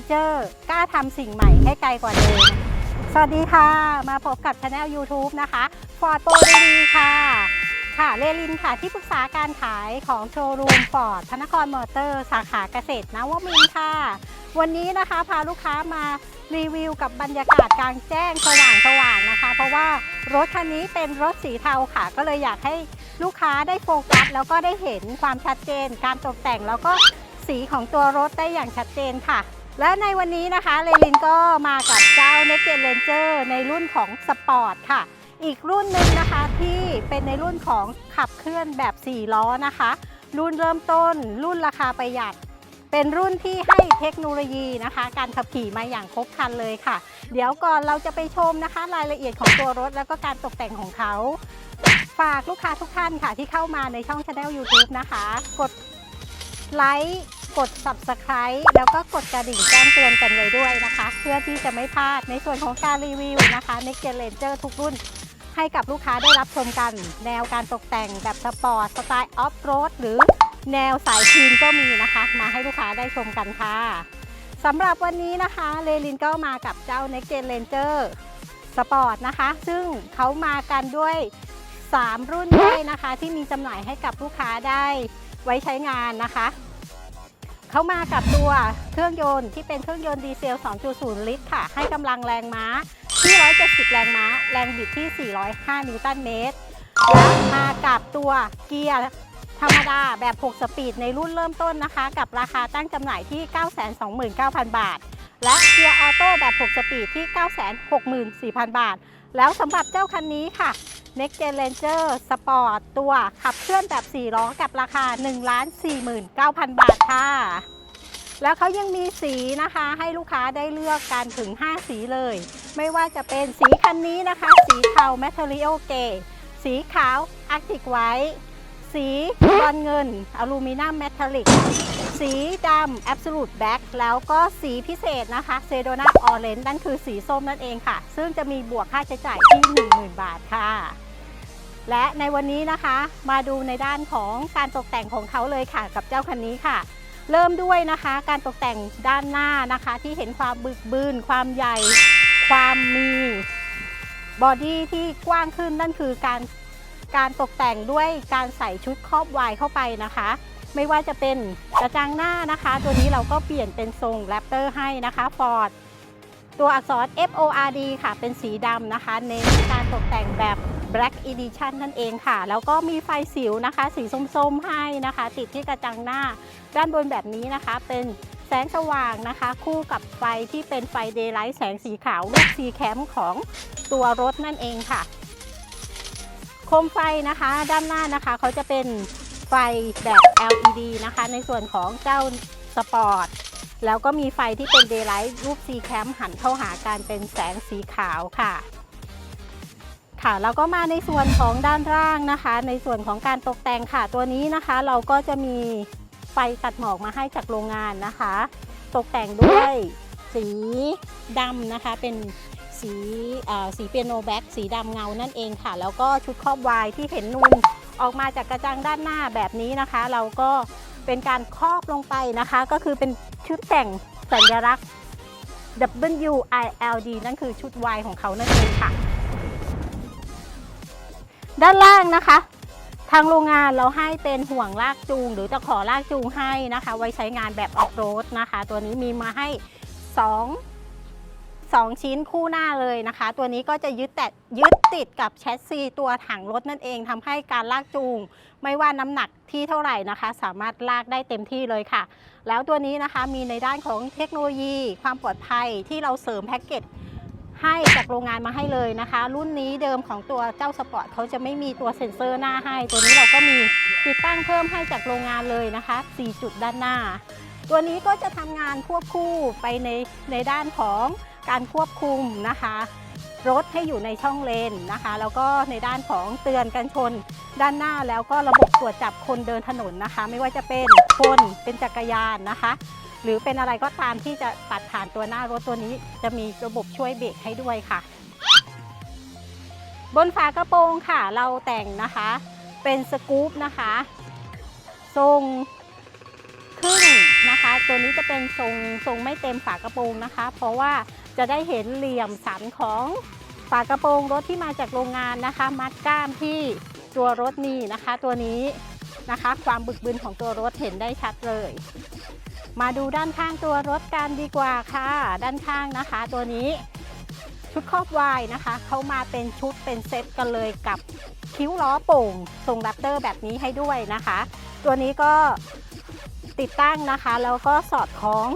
Ford Next Gen Ranger กล้าทำสิ่งใหม่ให้ไกลกว่าเดิม สวัสดีค่ะ มาพบกับช anel YouTube นะคะ Ford Pro ดีค่ะ ค่ะเรลินค่ะที่ปรึกษาการขายของโชว์รูม Ford พนครมอเตอร์ สาขาเกษตรนวมินทร์ค่ะ วันนี้นะคะพาลูกค้ามารีวิวกับบรรยากาศกลางแจ้งสว่างๆนะคะ เพราะว่ารถคันนี้เป็นรถสีเทาค่ะ ก็เลยอยากให้ลูกค้าได้โฟกัสแล้วก็ได้เห็นความชัดเจน การตกแต่งแล้วก็สีของตัวรถได้อย่างชัดเจนค่ะ และในวันนี้นะคะเรลินก็มากับเจ้า Next Gen Ranger ในรุ่นของสปอร์ตค่ะ อีกรุ่นหนึ่งนะคะที่เป็นในรุ่นของขับเคลื่อนแบบ 4 ล้อนะคะ รุ่นเริ่มต้น รุ่นราคาประหยัด เป็นรุ่นที่ให้เทคโนโลยีนะคะ การขับขี่มาอย่างครบครันเลยค่ะ เดี๋ยวก่อนเราจะไปชมนะคะ รายละเอียดของตัวรถแล้วก็การตกแต่งของเขา ฝากลูกค้าทุกท่านค่ะที่เข้ามาในช่อง channel YouTube นะคะ กดไลค์ กด Subscribe แล้วก็กดกระดิ่งแจ้งเตือนกันไว้ด้วยนะคะ เพื่อที่จะไม่พลาดในส่วนของการรีวิวนะคะ Next Gen Ranger ทุกรุ่นให้กับลูกค้าได้รับชมกัน แนวการตกแต่งแบบสปอร์ตสไตล์ออฟโรดหรือแนวสายทีนก็มีนะคะ มาให้ลูกค้าได้ชมกันค่ะสำหรับวันนี้นะคะเลลินก็มากับเจ้า Next Gen Ranger Sport นะคะ ซึ่งเขามากันด้วย 3 รุ่นด้วยนะคะ ที่มีจำหน่ายให้กับลูกค้าได้ไว้ใช้งานนะคะ เขามากับตัวเครื่องยนต์ที่เป็นเครื่องยนต์ดีเซล 2.0 ลิตรค่ะ ให้กำลังแรงม้าที่ 170 แรงม้า แรงบิดที่ 405 นิวตันเมตร และมากับตัวเกียร์ธรรมดาแบบ 6 สปีดในรุ่นเริ่มต้นนะคะ กับราคาตั้งจำหน่ายที่ 929,000 บาท และเกียร์ออโต้แบบ 6 สปีดที่ 964,000 บาท แล้วสำหรับเจ้าคันนี้ค่ะ Next Gen Ranger Sport ตัวขับเคลื่อนแบบ 4 ล้อกับราคา 1,49,000 บาทค่ะ แล้วเขายังมีสีนะคะให้ลูกค้าได้เลือกกันถึง 5 สีเลย ไม่ว่าจะเป็นสีคันนี้นะคะ สีเทา Material Grey สีขาว Arctic White สีบอลเงิน อลูมิเนียมเมทัลลิก สีดำ Absolute Black แล้วก็สีพิเศษนะคะ Sedona Orange นั่นคือสีส้มนั่นเองค่ะ ซึ่งจะมีบวกค่าใช้จ่ายที่ 10,000 บาทค่ะ และในวันนี้นะคะ มาดูในด้านของการตกแต่งของเขาเลยค่ะ กับเจ้าคันนี้ค่ะ เริ่มด้วยนะคะ การตกแต่งด้านหน้านะคะ ที่เห็นความบึกบืนความใหญ่ ความมีบอดี้ที่กว้างขึ้นนั่นคือการการตกแต่งด้วยการใส่ชุดครอบวายเข้าไปนะคะ ไม่ว่าจะเป็นกระจังหน้านะคะ ตัวนี้เราก็เปลี่ยนเป็นทรงแรปเตอร์ให้นะคะ Ford ตัวอักษร F O R D ค่ะ เป็นสีดำนะคะ เน้นการตกแต่งแบบ Black Edition นั่นเองค่ะ แล้วก็มีไฟสิวนะคะ สีส้มๆให้นะคะ ติดที่กระจังหน้า ด้านบนแบบนี้นะคะ เป็นแสงสว่างนะคะ คู่กับไฟที่เป็นไฟเดย์ไลท์แสงสีขาวลูกสีแคมของตัวรถนั่นเองค่ะ โคมไฟนะคะ ด้านหน้านะคะเขาจะเป็น ไฟแบบ LED นะคะ ในส่วนของเจ้าสปอร์ต แล้วก็มีไฟที่เป็นเดย์ไลท์รูปซีแคมหันเข้าหากันเป็นแสงสีขาวค่ะ ค่ะแล้วก็มาในส่วนของด้านล่างนะคะ ในส่วนของการตกแต่งค่ะ ตัวนี้นะคะเราก็จะมีไฟตัดหมอกมาให้จากโรงงานนะคะ ตกแต่งด้วยสีดำนะคะ เป็นสีอ่าสีเปียโนแบ็กสีดำเงานั่นเองค่ะ แล้วก็ชุดครอบวายที่เห็นนูน ออกมาจากกระจังด้านหน้าแบบนี้นะคะ เราก็เป็นการครอบลงไปนะคะ ก็คือเป็นชุดแต่งสัญลักษณ์ W I L D นั่นคือชุดวายของเขานั่นเองค่ะ ด้านล่างนะคะ ทางโรงงานเราให้เป็นห่วงลากจูง หรือจะขอลากจูงให้นะคะ ไว้ใช้งานแบบออฟโรดนะคะ ตัวนี้มีมาให้ 2 2 ชิ้นคู่หน้าเลยนะคะ ตัวนี้ก็จะยึดแต่ยึดติดกับแชสซีตัวถังรถนั่นเองทำให้การลากจูง ไม่ว่าน้ำหนักที่เท่าไหร่นะคะ สามารถลากได้เต็มที่เลยค่ะ แล้วตัวนี้นะคะมีในด้านของเทคโนโลยี ความปลอดภัยที่เราเสริมแพ็กเกจให้จากโรงงานมาให้เลยนะคะ รุ่นนี้เดิมของตัวเจ้าสปอร์ตเขาจะไม่มีตัวเซ็นเซอร์หน้าให้ ตัวนี้เราก็มีติดตั้งเพิ่มให้จากโรงงานเลยนะคะ 4 จุดด้านหน้า ตัวนี้ก็จะทำงานควบคู่ไปในในด้านของ การควบคุมนะคะรถให้อยู่ในช่องเลนนะคะ แล้วก็ในด้านของเตือนกันชนด้านหน้าแล้วก็ระบบตรวจจับคนเดินถนนนะคะ ไม่ว่าจะเป็นคนเป็นจักรยานนะคะ หรือเป็นอะไรก็ตามที่จะตัดผ่านตัวหน้ารถตัวนี้ จะมีระบบช่วยเบรกให้ด้วยค่ะ บนฝากระโปรงค่ะ เราแต่งนะคะ เป็นสกู๊ปนะคะทรงครึ่งนะคะ ตัวนี้จะเป็นทรงทรงไม่เต็มฝากระโปรงนะคะ เพราะว่า จะได้เห็นเหลี่ยมสันของฝากระโปรงรถที่มาจากโรงงานนะคะ มัดก้ามที่ตัวรถนี่นะคะ ตัวนี้นะคะ ความบึกบึนของตัวรถเห็นได้ชัดเลย มาดูด้านข้างตัวรถกันดีกว่าค่ะ ด้านข้างนะคะ ตัวนี้ชุดครอบวายนะคะเขามาเป็นชุดเป็นเซตกันเลยกับคิ้วล้อโป่งทรงแรปเตอร์แบบนี้ให้ด้วยนะคะ ตัวนี้ก็ติดตั้งนะคะ แล้วก็สอดคล้อง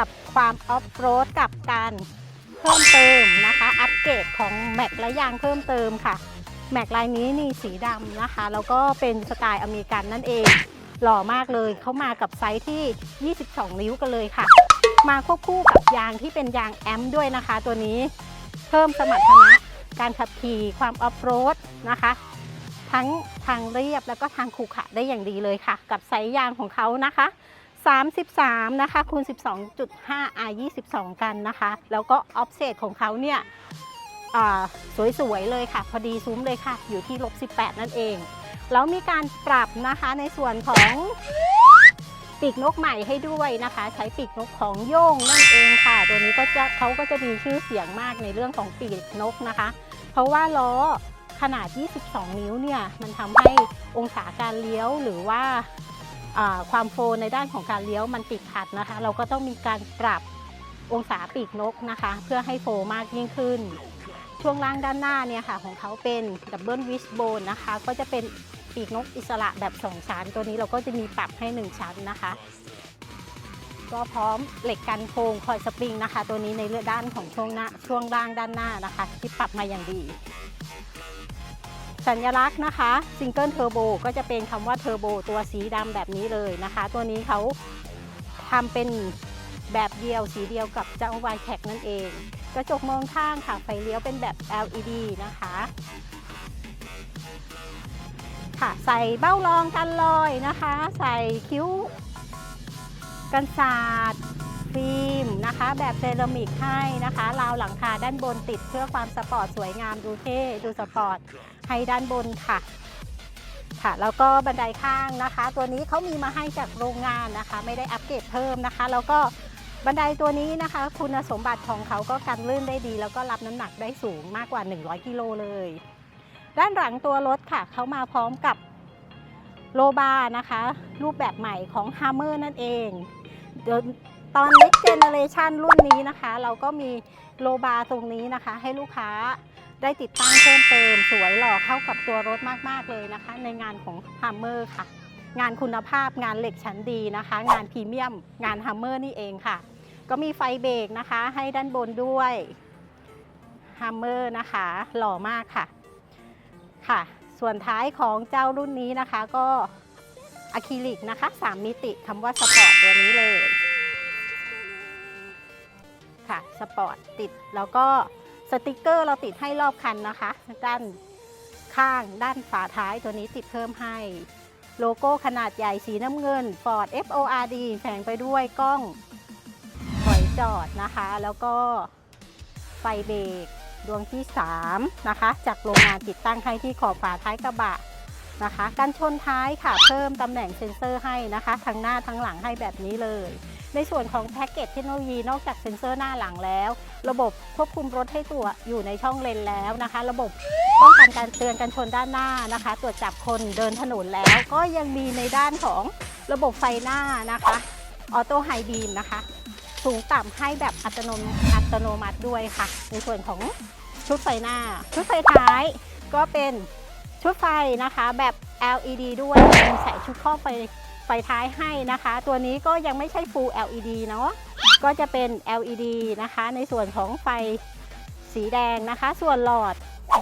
กับความออฟโรดกับการเพิ่มเติมนะคะ อัปเกรดของแม็กและยางเพิ่มเติมค่ะ แม็กลายนี้นี่สีดำนะคะ แล้วก็เป็นสไตล์อเมริกันนั่นเอง หล่อมากเลยเขามากับไซส์ที่ 22 นิ้วกันเลยค่ะ มาควบคู่กับยางที่เป็นยางแอมด้วยนะคะ ตัวนี้เพิ่มสมรรถนะการขับขี่ความออฟโรดนะคะ ทั้งทางเรียบแล้วก็ทางขรุขระได้อย่างดีเลยค่ะ กับไซส์ยางของเขานะคะ 33นะคะคูณ 12.5 R 22 กันนะคะ แล้วก็ออฟเซตของเขาเนี่ยสวยๆเลยค่ะ พอดีซุ้มเลยค่ะ อยู่ที่ลบ18 นั่นเอง แล้วมีการปรับนะคะในส่วนของปีกนกใหม่ให้ด้วยนะคะ ใช้ปีกนกของโย่งนั่นเองค่ะ ตัวนี้ก็จะเขาก็จะมีชื่อเสียงมากในเรื่องของปีกนกนะคะ เพราะว่าล้อขนาด 22 นิ้วเนี่ย มันทำให้องศาการเลี้ยวหรือว่า ความโฟลในด้านของการเลี้ยวมันติดขัดนะคะ เราก็ต้องมีการปรับองศาปีกนกนะคะ เพื่อให้โฟลมากยิ่งขึ้น ช่วงล่างด้านหน้าเนี่ยค่ะของเขาเป็นดับเบิลวิสโบนนะคะ ก็จะเป็นปีกนกอิสระแบบ2ชั้น ตัวนี้เราก็จะมีปรับให้ 1 ชั้นนะคะ ก็พร้อมเหล็กกันโค้งคอยสปริงนะคะ ตัวนี้ในเรือด้านของช่วงหน้าช่วงล่างด้านหน้านะคะ ที่ปรับมาอย่างดี สัญลักษณ์นะคะซิงเกิลเทอร์โบก็จะเป็นคำว่าเทอร์โบตัวสีดำแบบนี้เลยนะคะ ตัวนี้เขาทำเป็นแบบเดียวสีเดียวกับเจ้า y t e c นั่นเอง กระจกมองข้างค่ะไฟเลี้ยวเป็นแบบ LED นะคะค่ะใส่เบ้ารองกันรอยนะคะ ใส่คิ้วกันศาสตร์ ฟิล์มนะคะ แบบเซรามิกให้นะคะราวหลังคาด้านบนติดเพื่อความสปอร์ตสวยงามดูเท่ดูสปอร์ตให้ด้านบนค่ะค่ะแล้วก็บันไดข้างนะคะ ตัวนี้เขามีมาให้จากโรงงานนะคะ ไม่ได้อัปเกรดเพิ่มนะคะ แล้วก็บันไดตัวนี้นะคะ คุณสมบัติของเขาก็กันลื่นได้ดี แล้วก็รับน้ำหนักได้สูงมากกว่า 100 กิโลเลย ด้านหลังตัวรถค่ะเขามาพร้อมกับโลบาร์นะคะ รูปแบบใหม่ของ Hammer นั่นเองเดี๋ยว ตอน Next Generation รุ่นนี้นะคะ เราก็มีโลบาร์ตรงนี้นะคะ ให้ลูกค้าได้ติดตั้งเพิ่มเติม สวยหล่อเข้ากับตัวรถมากๆเลยนะคะ ในงานของ Hammer ค่ะ งานคุณภาพงานเหล็กชั้นดีนะคะ งานพรีเมียม งาน Hammer นี่เองค่ะ ก็มีไฟเบรกนะคะ ให้ด้านบนด้วย Hammer นะคะ หล่อมากค่ะค่ะ ส่วนท้ายของเจ้ารุ่นนี้นะคะก็อะคริลิกนะคะ 3 มิติคำว่าสปอร์ตตัวนี้เลย ค่ะ สปอร์ตติดแล้วก็สติกเกอร์เราติดให้รอบคันนะคะ ด้านข้างด้านฝาท้ายตัวนี้ติดเพิ่มให้ โลโก้ขนาดใหญ่สีน้ำเงิน Ford FORD แฝงไปด้วยกล้องถอยจอดนะคะ แล้วก็ไฟเบรกดวงที่ 3 นะคะ จากโรงงานติดตั้งให้ที่ขอบฝาท้ายกระบะนะคะกันชนท้ายค่ะ เพิ่มตำแหน่งเซ็นเซอร์ให้นะคะ ทั้งหน้าทั้งหลังให้แบบนี้เลย ในส่วนของแพ็กเกจเทคโนโลยีนอกจากเซ็นเซอร์หน้าหลังแล้ว ระบบควบคุมรถให้ตัวอยู่ในช่องเลนแล้วนะคะ ระบบป้องกันการเตือนกันชนด้านหน้านะคะ ตรวจจับคนเดินถนนแล้วก็ยังมีในด้านของระบบไฟหน้านะคะออโต้ไฮบีมนะคะ สูงต่ำให้แบบอัตโนมอัตโนมัติด้วยค่ะ ในส่วนของชุดไฟหน้า ชุดไฟท้ายก็เป็นชุดไฟนะคะแบบ LED ด้วยใส่ชุดครอบไฟ ฟท้ายให้นะคะ ตัวนี้ก็ยังไม่ใช่ Full LED เนาะก็จะเป็น LED นะคะ ในส่วนของไฟสีแดงนะคะ ส่วนหลอด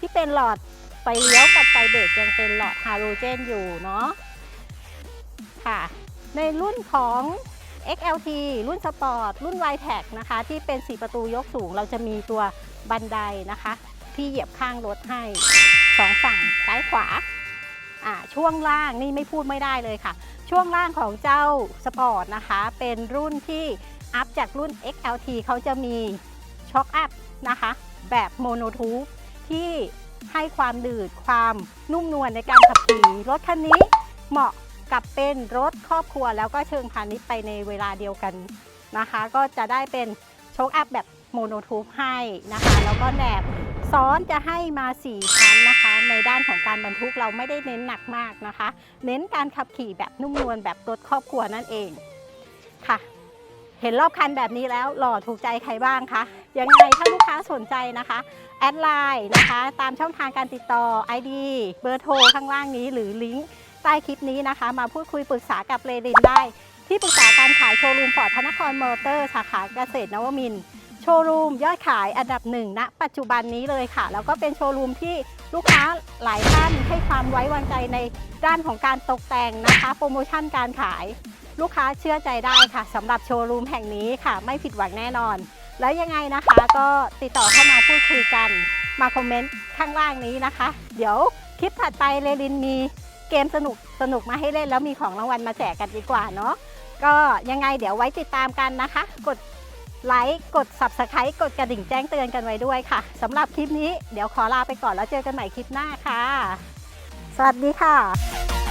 ที่เป็นหลอดไฟเลี้ยวกับไฟเบรกยังเป็นหลอดฮาโลเจนอยู่เนาะค่ะ ในรุ่นของ XLT รุ่นสปอร์ตรุ่น y t e c นะคะ ที่เป็น 4 ประตูยกสูง เราจะมีตัวบันไดนะคะ ที่เหยียบข้างรถให้สองฝั่งซ้ายขวาอ่าช่วงล่างนี่ไม่พูดไม่ได้เลยค่ะ ช่วงล่างของเจ้าสปอร์ตนะคะ เป็นรุ่นที่อัพจากรุ่น XLT เขาจะมีช็อคอัพนะคะ แบบโมโนทูบที่ให้ความดืดความนุ่มนวลในการขับขี่รถคันนี้เหมาะกับเป็นรถครอบครัวแล้วก็เชิงพาณิชย์ไปในเวลาเดียวกันนะคะ ก็จะได้เป็นโชคอัพแบบโมโนทูปให้นะคะ แล้วก็แหนบ ซ้อนจะให้มา 4 ชั้นนะคะ ในด้านของการบรรทุกเราไม่ได้เน้นหนักมากนะคะ เน้นการขับขี่แบบนุ่มนวลแบบรถครอบครัวนั่นเองค่ะ เห็นรอบคันแบบนี้แล้วหล่อถูกใจใครบ้างคะยังไงถ้าลูกค้าสนใจนะคะ แอดไลน์นะคะ ตามช่องทางการติดต่อ ID เบอร์โทรข้างล่างนี้ หรือลิงก์ใต้คลิปนี้นะคะ มาพูดคุยปรึกษากับเรดินได้ ที่ปรึกษาการขายโชว์รูมฟอร์ดพระนครมอเตอร์สาขาเกษตรนวมินทร์ โชว์รูมยอดขายอันดับหนึ่งณปัจจุบันนี้เลยค่ะ แล้วก็เป็นโชว์รูมที่ลูกค้าหลายท่านให้ความไว้วางใจในด้านของการตกแต่งนะคะ โปรโมชั่นการขาย ลูกค้าเชื่อใจได้ค่ะสำหรับโชว์รูมแห่งนี้ค่ะ ไม่ผิดหวังแน่นอน แล้วยังไงนะคะก็ติดต่อเข้ามาพูดคุยกัน มาคอมเมนต์ข้างล่างนี้นะคะ เดี๋ยวคลิปถัดไปเรลินมีเกมสนุกสนุกมาให้เล่นแล้วมีของรางวัลมาแจกกันดีกว่าเนาะก็ยังไงเดี๋ยวไว้ติดตามกันนะคะ กด ไลค์กด Subscribe กดกระดิ่งแจ้งเตือนกันไว้ด้วยค่ะสำหรับคลิปนี้เดี๋ยวขอลาไปก่อนแล้วเจอกันใหม่คลิปหน้าค่ะ สวัสดีค่ะ